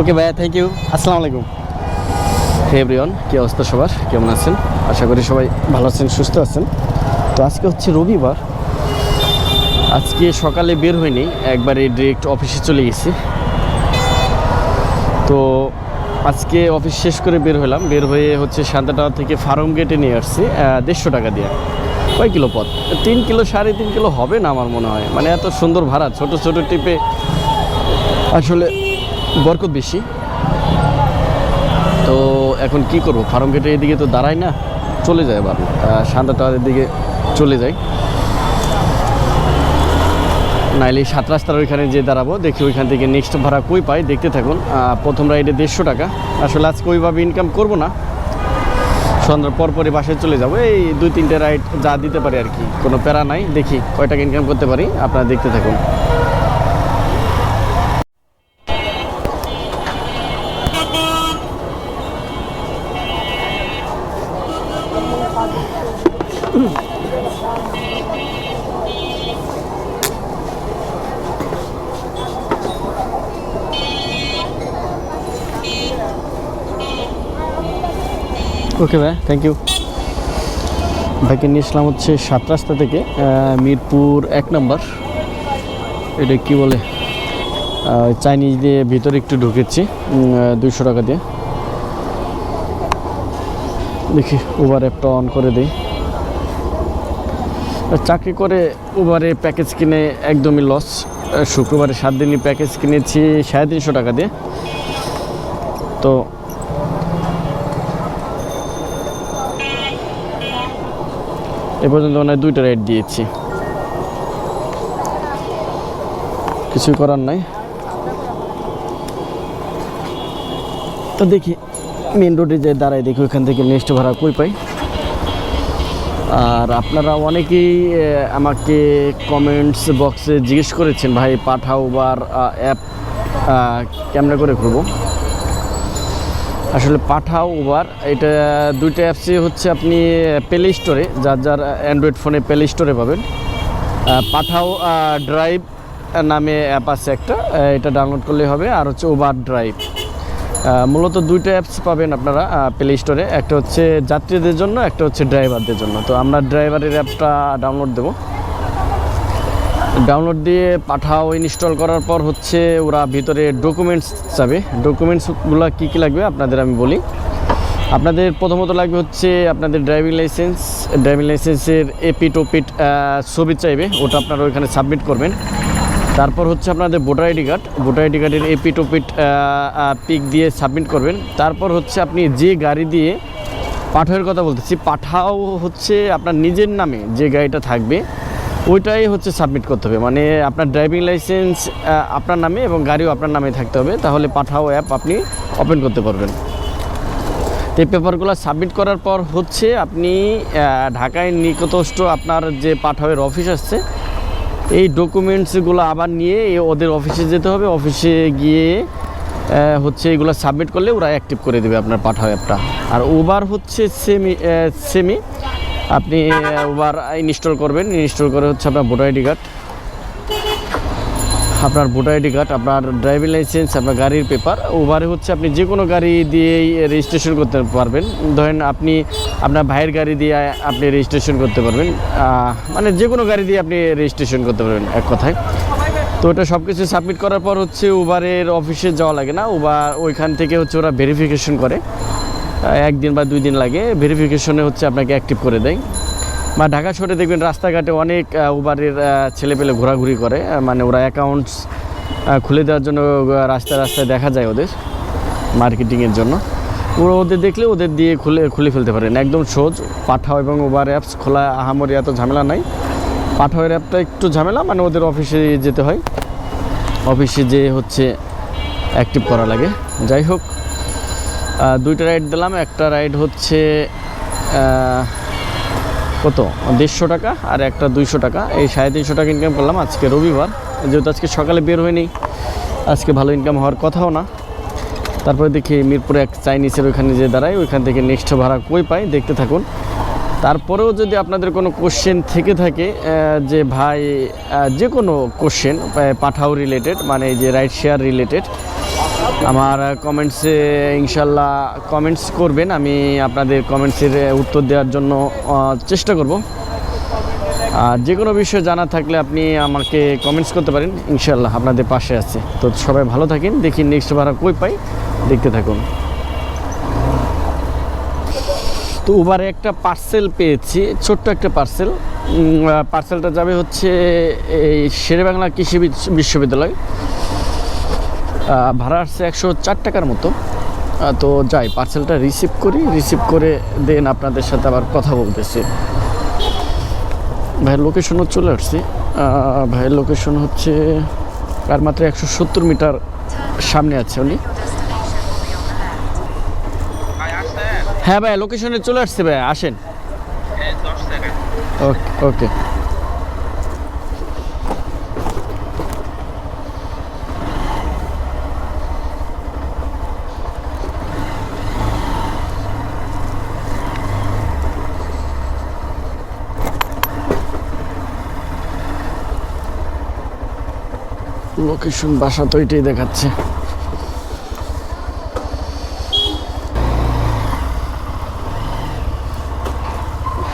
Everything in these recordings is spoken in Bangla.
ওকে ভাইয়া থ্যাংক ইউ আসসালামু আলাইকুম। হে এভরিওয়ান কী অবস্থা সবার? কেমন আছেন? আশা করি সবাই ভালো আছেন, সুস্থ আছেন। তো আজকে হচ্ছে রবিবার। আজকে সকালে বের হয়নি একবারে ডিরেক্ট অফিসে চলে গেছি। তো আজকে অফিস শেষ করে বের হলাম বের হয়ে হচ্ছে শান্তাটাওয়া থেকে ফার্ম গেটে নিয়ে আসছি দেড়শো টাকা দিয়ে। কয় কিলো পথ? তিন কিলো, সাড়ে তিন কিলো হবে না আমার মনে হয়। মানে এত সুন্দর ভাড়া, ছোট ছোট টিপে আসলে বরকত বেশি। তো এখন কি করব? ফার্ম গেটের এদিকে তো দাঁড়াই না, চলে যায় আবার। শান্তা টাওয়ারের দিকে চলে যাই। নাইলে সাত রাস্তার ওইখানে যে দাঁড়াবো, দেখি ওইখান থেকে নেক্সট ভাড়া কই পাই, দেখতে থাকুন। প্রথম রাইডে দেড়শো টাকা। আসলে আজকে ওইভাবে ইনকাম করব না। সন্ধ্যার পর পরই বাসায় চলে যাব। এই দুই তিনটে রাইড যা দিতে পারি আর কি। কোনো প্যারা নাই, দেখি কয় টাকা ইনকাম করতে পারি, আপনারা দেখতে থাকুন। ওকে ভাই থ্যাংক ইউ ভাইকে নিয়ে আসলাম হচ্ছে সাত রাস্তা থেকে মিরপুর এক নম্বর। এটা কি বলে? চাইনিজ দিয়ে ভিতরে একটু ঢুকেছি দুইশো টাকা দিয়ে। দেখি উবার অ্যাপটা অন করে দিই। চাকরি করে উবারে প্যাকেজ কিনে একদমই লস শুক্রবারে সাত দিনই প্যাকেজ কিনেছি সাড়ে তিনশো টাকা দিয়ে। তো এ পর্যন্ত মনে দুইটা রাইড দিয়েছি। কিছুই করার নাই। তো দেখি মেন রোডে যে দাঁড়াই দেখি, ওইখান থেকে নেক্সট ভাড়া কই পাই। আর আপনারা অনেকেই আমাকে কমেন্টস বক্সে জিজ্ঞেস করেছেন, ভাই, পাঠাও বার অ্যাপ কেমনে করে করব আসলে পাঠাও উবার এটা দুইটা অ্যাপসই হচ্ছে আপনি প্লে স্টোরে যার যার অ্যান্ড্রয়েড ফোনে প্লে স্টোরে পাবেন। পাঠাও ড্রাইভ নামে অ্যাপ আছে একটা এটা ডাউনলোড করলেই হবে, আর হচ্ছে উবার ড্রাইভ মূলত দুইটা অ্যাপস পাবেন আপনারা প্লে স্টোরে একটা হচ্ছে যাত্রীদের জন্য, একটা হচ্ছে ড্রাইভারদের জন্য। তো আমরা ড্রাইভারের অ্যাপটা ডাউনলোড দেবো। ডাউনলোড দিয়ে পাঠাও ইনস্টল করার পর হচ্ছে ওরা ভিতরে ডকুমেন্টস চাবে। ডকুমেন্টসগুলো কী কী লাগবে আপনাদের আমি বলি। আপনাদের প্রথমত লাগবে হচ্ছে আপনাদের ড্রাইভিং লাইসেন্স ড্রাইভিং লাইসেন্সের এপিট ওপিট ছবি চাইবে, ওটা আপনারা ওইখানে সাবমিট করবেন। তারপর হচ্ছে আপনাদের voter ID card voter ID কার্ডের এপিট ওপিট পিক দিয়ে সাবমিট করবেন। তারপর হচ্ছে আপনি যে গাড়ি দিয়ে পাঠাওয়ের কথা বলতেছি, পাঠাও হচ্ছে আপনার নিজের নামে যে গাড়িটা থাকবে। ওইটাই হচ্ছে সাবমিট করতে হবে। মানে আপনার ড্রাইভিং লাইসেন্স আপনার নামে এবং গাড়িও আপনার নামে থাকতে হবে। তাহলে পাঠাও অ্যাপ আপনি ওপেন করতে পারবেন। তো এই পেপারগুলো সাবমিট করার পর হচ্ছে আপনি ঢাকায় নিকটস্থ আপনার যে পাঠাওয়ের অফিস আসছে, এই ডকুমেন্টসগুলো আবার নিয়ে ওদের অফিসে যেতে হবে। অফিসে গিয়ে হচ্ছে এগুলো সাবমিট করলে ওরা অ্যাক্টিভ করে দেবে আপনার পাঠাও অ্যাপটা আর ওবার হচ্ছে সেমি সেমি আপনি ওবার ইনস্টল করবেন। ইনস্টল করে হচ্ছে আপনার ভোটার আইডি কার্ড। আপনার ভোটার আইডি কার্ড, আপনার ড্রাইভিং লাইসেন্স আপনার গাড়ির পেপার ওভারে হচ্ছে আপনি যে কোনো গাড়ি দিয়েই রেজিস্ট্রেশন করতে পারবেন। ধরেন আপনি আপনার ভাইয়ের গাড়ি দিয়ে আপনি রেজিস্ট্রেশন করতে পারবেন। মানে যে কোনো গাড়ি দিয়ে আপনি রেজিস্ট্রেশন করতে পারবেন, এক কথায়। তো ওটা সব কিছু সাবমিট করার পর হচ্ছে উবারের অফিসে যাওয়া লাগে না। উবার ওইখান থেকে হচ্ছে ওরা ভেরিফিকেশন করে। একদিন বা দুই দিন লাগে। ভেরিফিকেশনে হচ্ছে আপনাকে অ্যাক্টিভ করে দেয়। বা ঢাকা শহরে দেখবেন রাস্তাঘাটে অনেক উবারের ছেলেপেলে ঘোরাঘুরি করে। মানে ওরা অ্যাকাউন্টস খুলে দেওয়ার জন্য রাস্তায় রাস্তায় দেখা যায় ওদের মার্কেটিংয়ের জন্য। ওরা ওদের দেখলে ওদের দিয়ে খুলে খুলে ফেলতে পারেন। একদম সোজ পাঠাও এবং উবার অ্যাপস খোলা আহামরি এত ঝামেলা নাই। পাঠাওয়ের অ্যাপটা একটু ঝামেলা মানে ওদের অফিসে যেতে হয়। অফিসে যে হচ্ছে অ্যাক্টিভ করা লাগে। যাই হোক। দুইটা রাইড দিলাম। একটা রাইড হচ্ছে কত? দেড়শো টাকা আর একটা দুইশো টাকা। এই সাড়ে তিনশো টাকা ইনকাম করলাম আজকে রবিবার। যেহেতু আজকে সকালে বের হয়নি আজকে ভালো ইনকাম হওয়ার কথাও না। তারপরে দেখি মিরপুরে এক চাইনিজের ওইখানে যে দাঁড়াই ওইখান থেকে নেক্সট ভাড়া কই পাই? দেখতে থাকুন। তারপরেও যদি আপনাদের কোনো কোশ্চেন থেকে থাকে যে ভাই যে কোনো কোশ্চেন পাঠাও রিলেটেড মানে যে রাইড শেয়ার রিলেটেড আমার কমেন্টসে ইনশাল্লাহ কমেন্টস করবেন। আমি আপনাদের কমেন্টসের উত্তর দেওয়ার জন্য চেষ্টা করব। আর যে কোনো বিষয় জানা থাকলে আপনি আমাকে কমেন্টস করতে পারেন। ইনশাল্লাহ আপনাদের পাশে আছে। তো সবাই ভালো থাকেন। দেখি নেক্সট ভাড়া কই পাই। দেখতে থাকুন। তো উবারে একটা পার্সেল পেয়েছি, ছোট্ট একটা পার্সেল পার্সেলটা যাবে হচ্ছে এই শেরেবাংলা কৃষি বিশ- বিশ্ববিদ্যালয়। ভাড়া আসছে একশো চার টাকার মতো। তো যাই পার্সেলটা রিসিভ করি রিসিভ করে দেন আপনাদের সাথে আবার কথা বলতেছি। ভাইয়ের লোকেশনও চলে আসছি। ভাইয়ের লোকেশন হচ্ছে আর মাত্র একশো সত্তর মিটার সামনে আছে উনি। হ্যাঁ ভাই লোকেশনে চলে আসছে ভাই আসেন। ওকে ওকে। লোকেশন বাসা তো এটাই দেখাচ্ছে।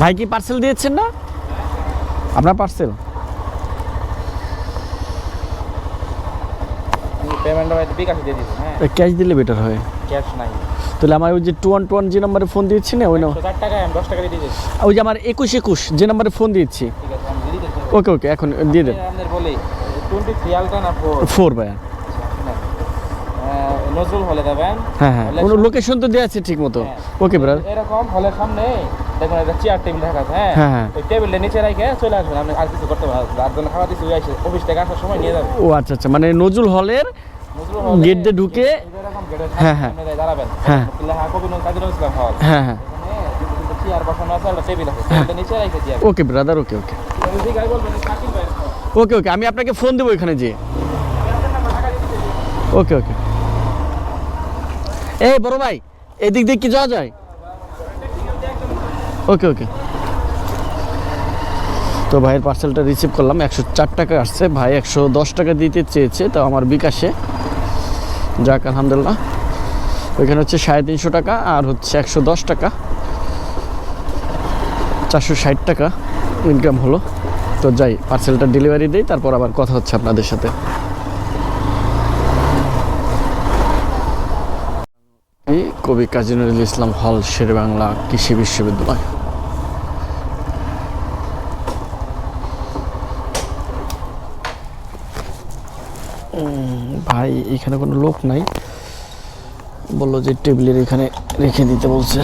ভাই কি পার্সেল দিয়েছেন না? আপনার পার্সেল হ্যাঁ। ক্যাশ দিলে বেটার হয়। ক্যাশ নাই। তাহলে আমার ওই যে টু ওয়ান টু ওয়ান যে নাম্বারে ফোন দিয়েছি না ওই ওই যে আমার একুশ একুশ যে নাম্বারে ফোন দিয়েছি। ওকে ওকে এখন দিয়ে দেন। ফোর ভাইয়া। নজরুল হলে দেবেন। হ্যাঁ হ্যাঁ হলে লোকেশন তো দেওয়া আছে ঠিক মতো হ্যাঁ। ওকে ব্রাদার এরকম হলের সামনে দেখবেন একটা চেয়ার টেবিল রাখা আছে হ্যাঁ। ওই টেবিলটা নিচে রেখে চলে আসবেন আপনি আর কিছু করতে পারবেন আর জন্য খাওয়া দিচ্ছি আসে অফিস থেকে আসার সময় নিয়ে যাবে ও আচ্ছা আচ্ছা মানে নজরুল হলের গেট দিয়ে ঢুকে হ্যাঁ, হ্যাঁ। দাঁড়াবেন। হ্যাঁ। হ্যাঁ হ্যাঁ। চেয়ার বসানো আছে টেবিল আছে। নিচে ওকে ব্রাদার ওকে ওকে ওকে ওকে আমি আপনাকে ফোন দেবো এখানে যেয়ে। ওকে ওকে এই বড় ভাই এদিক দিয়ে কি যাওয়া যায়? ওকে ওকে তো ভাইয়ের পার্সেলটা রিসিভ করলাম। একশো চার টাকা আসছে। ভাই একশো দশ টাকা দিতে চেয়েছে তো আমার বিকাশে। যাক, আলহামদুলিল্লাহ। ওইখানে হচ্ছে সাড়ে তিনশো টাকা, আর হচ্ছে একশো দশ টাকা। চারশো ষাট টাকা ইনকাম হলো। তো যাই পার্সেলটা ডেলিভারি দিই, তারপর আবার কথা হচ্ছে আপনাদের সাথে। কবি কাজী নজরুল ইসলাম হল শেরবাংলা কৃষি বিশ্ববিদ্যালয় উম, ভাই এখানে কোনো লোক নাই। বলল যে টেবিলের এখানে রেখে দিতে বলছে।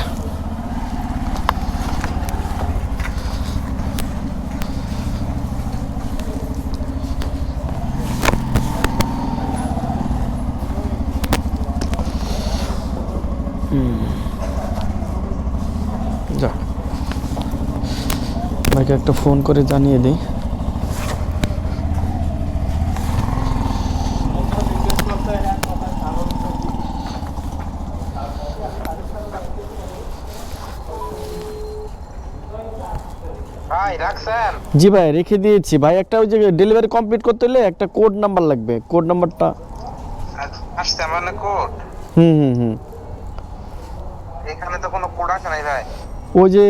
একটা ফোন করে জানিয়ে দিই ভাই রাখছেন জি ভাই রেখে দিয়েছি। ভাই একটা ওই যে ডেলিভারি কমপ্লিট করতে হলে একটা কোড নাম্বার লাগবে। কোড নাম্বারটা আসছে মানে কোড হুম হুম হুম। এখানে তো কোনো কোড আসে নাই ভাই। ওই যে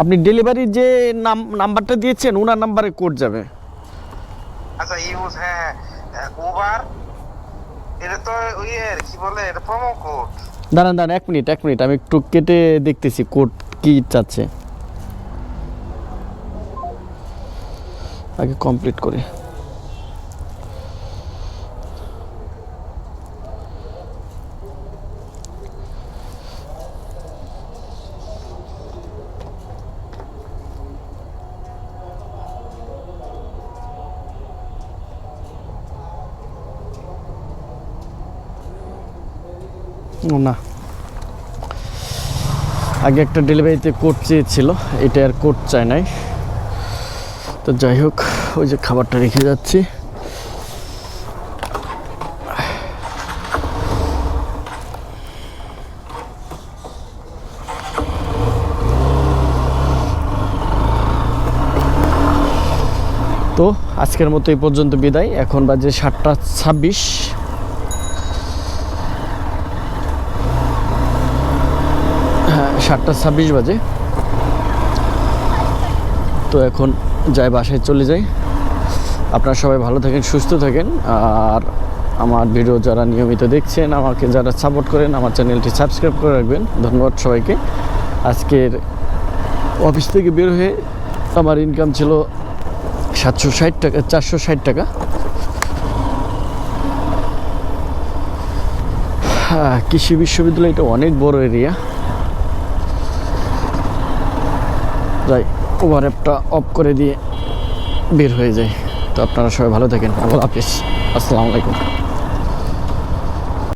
আপনি ডেলিভারি যে নাম নাম্বারটা দিয়েছেন ওনার নাম্বারে কোড যাবে। আচ্ছা ইউজ হ্যাঁ উবার এটা তো ওই কি বলে এটা প্রোমো কোড দাঁড়ান দাঁড়ান এক মিনিট এক মিনিট। আমি একটু কেটে দেখতেছি কোড কি চাচ্ছে আগে কমপ্লিট করি। না। আগে একটা ডেলিভারিতে কোড চেয়েছিল এটা আর কোড চায় নাই। তো যাই হোক, ওই যে খাবারটা রেখে যাচ্ছি। তো আজকের মতো এই পর্যন্ত বিদায়। এখন বাজে সাতটা ছাব্বিশ। হ্যাঁ সাতটা ছাব্বিশ বাজে। তো এখন যাই বাসায় চলে যাই। আপনারা সবাই ভালো থাকেন সুস্থ থাকেন। আর আমার ভিডিও যারা নিয়মিত দেখছেন আমাকে যারা সাপোর্ট করেন আমার চ্যানেলটি সাবস্ক্রাইব করে রাখবেন। ধন্যবাদ সবাইকে। আজকের অফিস থেকে বের হয়ে আমার ইনকাম ছিল সাতশো ষাট টাকা চারশো ষাট টাকা। হ্যাঁ, কৃষি বিশ্ববিদ্যালয় এটা অনেক বড় এরিয়া যাই। ওভার অ্যাপটা অফ করে দিয়ে বের হয়ে যায়। তো আপনারা সবাই ভালো থাকেন। আল্লাহ হাফিজ। আসসালামু আলাইকুম।